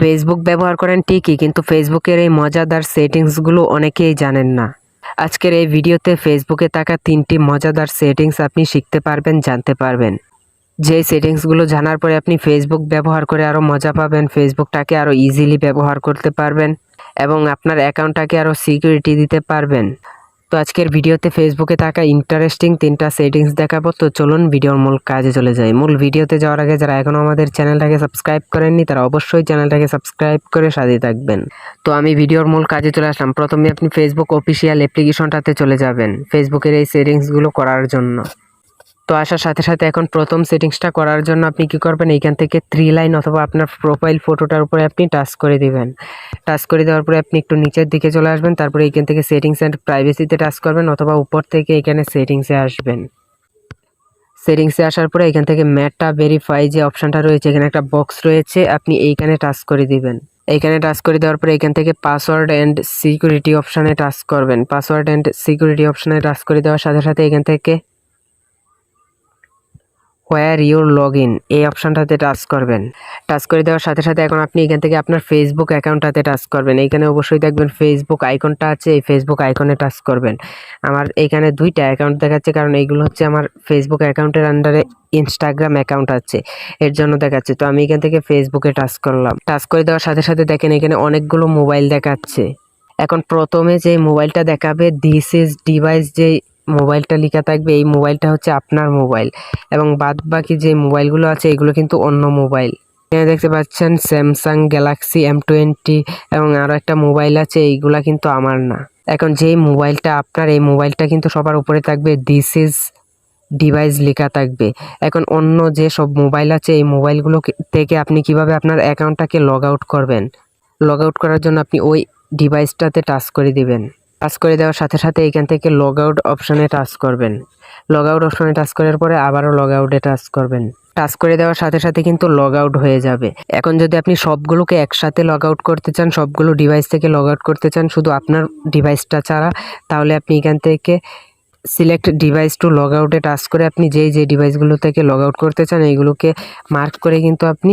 Facebook ব্যবহার করেন ঠিকই, কিন্তু ফেসবুকের এই মজাদার সেটিংসগুলো অনেকেই জানেন না। আজকের এই ভিডিওতে ফেসবুকে থাকা তিনটি মজাদার সেটিংস আপনি শিখতে পারবেন, জানতে পারবেন। যে সেটিংসগুলো জানার পরে আপনি ফেসবুক ব্যবহার করে আরও মজা পাবেন ফেসবুকটাকে আরও ইজিলি ব্যবহার করতে পারবেন এবং আপনার অ্যাকাউন্টটাকে আরও সিকিউরিটি দিতে পারবেন। তো আজকের ভিডিওতে ফেসবুকে থাকা ইন্টারেস্টিং তিনটা সেটিংস দেখাবো। তো চলুন ভিডিওর মূল কাজে চলে যাই। মূল ভিডিওতে যাওয়ার আগে যারা এখনও আমাদের চ্যানেলটাকে সাবস্ক্রাইব করেননি, তারা অবশ্যই চ্যানেলটাকে সাবস্ক্রাইব করে সাজিয়ে থাকবেন। তো আমি ভিডিওর মূল কাজে চলে আসলাম। প্রথমে আপনি ফেসবুক অফিসিয়াল অ্যাপ্লিকেশনটাতে চলে যাবেন। ফেসবুকের এই সেটিংসগুলো করার জন্য। তো আসার সাথে সাথে এখন প্রথম সেটিংসটা করার জন্য আপনি কি করবেন? এইখান থেকে থ্রি লাইন অথবা আপনার প্রোফাইল ফটোটার উপরে আপনি টাচ করে দিবেন। টাচ করে দেওয়ার পরে আপনি একটু নিচের দিকে চলে আসবেন, তারপরে এইখান থেকে সেটিংস অ্যান্ড প্রাইভেসিতে টাচ করবেন অথবা উপর থেকে এখানে সেটিংসে আসবেন। সেটিংসে আসার পরে এখান থেকে ম্যাটটা ভেরিফাই যে অপশানটা রয়েছে, এখানে একটা বক্স রয়েছে, আপনি এইখানে টাচ করে দিবেন। এইখানে টাচ করে দেওয়ার পরে এখান থেকে পাসওয়ার্ড অ্যান্ড সিকিউরিটি অপশানে টাচ করবেন। পাসওয়ার্ড অ্যান্ড সিকিউরিটি অপশানে টাচ করে দেওয়ার সাথে সাথে এখান থেকে হোয়ার ইউর লগ ইন এই অপশানটাতে টাচ করবেন। টাচ করে দেওয়ার সাথে সাথে এখন আপনি এখান থেকে আপনার ফেসবুক অ্যাকাউন্টটাতে টাচ করবেন। এইখানে অবশ্যই দেখবেন ফেসবুক আইকনটা আছে, এই ফেসবুক আইকনে টাচ করবেন। আমার এইখানে দুইটা অ্যাকাউন্ট দেখাচ্ছে, কারণ এইগুলো হচ্ছে আমার ফেসবুক অ্যাকাউন্টের আন্ডারে ইনস্টাগ্রাম অ্যাকাউন্ট আছে, এর জন্য দেখাচ্ছে। তো আমি এখান থেকে ফেসবুকে টাচ করলাম। টাচ করে দেওয়ার সাথে সাথে দেখেন এখানে অনেকগুলো মোবাইল দেখাচ্ছে। এখন প্রথমে যে মোবাইলটা দেখাবে দিস ইজ ডিভাইস যেই মোবাইলটা লেখা থাকবে, এই মোবাইলটা হচ্ছে আপনার মোবাইল। এবং বাদ বাকি যে মোবাইলগুলো আছে, এগুলো কিন্তু অন্য মোবাইল। এখানে দেখতে পাচ্ছেন স্যামসাং গ্যালাক্সি এম টোয়েন্টি এবং আরও একটা মোবাইল আছে, এইগুলা কিন্তু আমার না। এখন যেই মোবাইলটা আপনার, এই মোবাইলটা কিন্তু সবার উপরে থাকবে দিস ইজ ডিভাইস লেখা থাকবে। এখন অন্য যে সব মোবাইল আছে, এই মোবাইলগুলো থেকে আপনি কীভাবে আপনার অ্যাকাউন্টটাকে লগ আউট করবেন? লগ আউট করার জন্য আপনি ওই ডিভাইসটাতে টাচ করে দিবেন। টাচ করে দেওয়ার সাথে সাথে এখান থেকে লগ আউট অপশানে টাচ করবেন। লগ আউট অপশানে টাচ করার পরে আবারও লগ আউটে টাচ করবেন। টাচ করে দেওয়ার সাথে সাথে কিন্তু লগ আউট হয়ে যাবে। এখন যদি আপনি সবগুলোকে একসাথে লগ আউট করতে চান, সবগুলো ডিভাইস থেকে লগ আউট করতে চান, শুধু আপনার ডিভাইসটা ছাড়া, তাহলে আপনি এখান থেকে সিলেক্ট ডিভাইস টু লগ আউটে টাচ করে আপনি যেই যে ডিভাইসগুলো থেকে লগ আউট করতে চান, এইগুলোকে মার্ক করে কিন্তু আপনি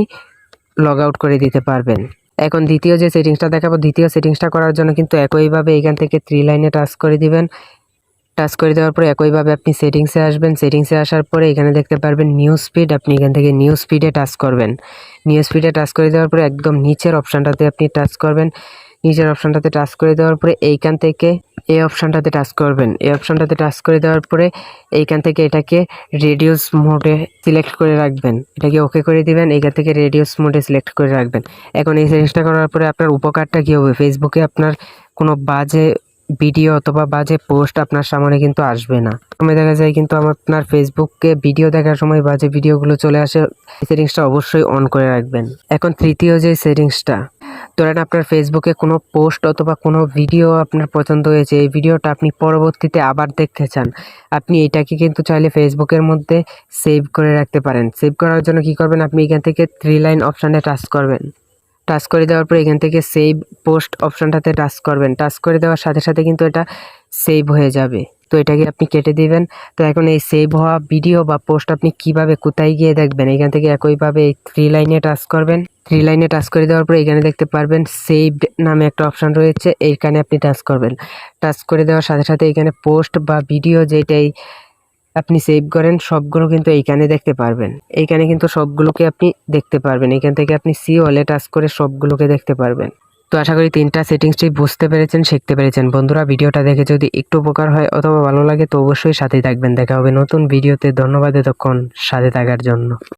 লগ আউট করে দিতে পারবেন। এখন দ্বিতীয় যে সেটিংসটা দেখাবো, দ্বিতীয় সেটিংসটা করার জন্য কিন্তু একইভাবে এখান থেকে থ্রি লাইনে টাচ করে দিবেন। টাচ করে দেওয়ার পরে একইভাবে আপনি সেটিংসে আসবেন। সেটিংসে আসার পরে এখানে দেখতে পারবেন নিউজ স্পিড, আপনি এখান থেকে নিউজ স্পিডে টাচ করবেন। নিউজ স্পিডে টাচ করে দেওয়ার পরে একদম নিচের অপশানটাতে আপনি টাচ করবেন। নিচের অপশানটাতে টাচ করে দেওয়ার পরে এইখান থেকে এই অপশানটাতে টাচ করবেন। এই অপশানটাতে টাচ করে দেওয়ার পরে এইখান থেকে এটাকে রেডিওস মোডে সিলেক্ট করে রাখবেন। এটাকে ওকে করে দিবেন, এইখান থেকে রেডিওস মোডে সিলেক্ট করে রাখবেন। এখন এই সেটিংসটা করার পরে আপনার উপকারটা কী হবে? ফেসবুকে আপনার কোনো বাজে ভিডিও অথবা বাজে পোস্ট আপনার সামনে কিন্তু আসবে না। সময় দেখা যায় কিন্তু আপনার ফেসবুকে ভিডিও দেখার সময় বাজে ভিডিওগুলো চলে আসে সেটিংসটা অবশ্যই অন করে রাখবেন। এখন তৃতীয় যে সেটিংসটা ধরেন আপনার ফেসবুকে কোনো পোস্ট অথবা কোনো ভিডিও আপনার পছন্দ হয়েছে, এই ভিডিওটা আপনি পরবর্তীতে আবার দেখতে চান, আপনি এটাকে কিন্তু চাইলে ফেসবুকের মধ্যে সেভ করে রাখতে পারেন। সেভ করার জন্য কি করবেন? আপনি এখান থেকে থ্রি লাইন অপশানে টাচ করবেন। টাচ করে দেওয়ার পর এখান থেকে সেভ পোস্ট অপশানটাতে টাচ করবেন। টাচ করে দেওয়ার সাথে সাথে কিন্তু এটা সেভ হয়ে যাবে। তো এটাকে আপনি কেটে দিবেন। তো এখন এই সেভ হওয়া ভিডিও বা পোস্ট আপনি কীভাবে কোথায় গিয়ে দেখবেন? এখান থেকে একইভাবে এই থ্রি লাইনে টাচ করবেন। থ্রি লাইনে টাচ করে দেওয়ার পর এখানে দেখতে পারবেন সেভড নামে একটা অপশান রয়েছে। এইখানে আপনি টাচ করবেন। টাচ করে দেওয়ার সাথে সাথে এখানে পোস্ট বা ভিডিও যেটাই আপনি সেভ করেন, সবগুলো কিন্তু এইখানে দেখতে পারবেন। এইখানে কিন্তু সবগুলোকে আপনি দেখতে পারবেন। এখান থেকে আপনি সি ওয়ালে টাচ করে সবগুলোকে দেখতে পারবেন। তো আশা করি তিনটা সেটিংসটি বুঝতে পেরেছেন, শিখতে পেরেছেন। বন্ধুরা, ভিডিওটা দেখে যদি একটু উপকার হয় অথবা ভালো লাগে, তো অবশ্যই সাথে থাকবেন। দেখা হবে নতুন ভিডিওতে। ধন্যবাদ এতক্ষণ সাথে থাকার জন্য।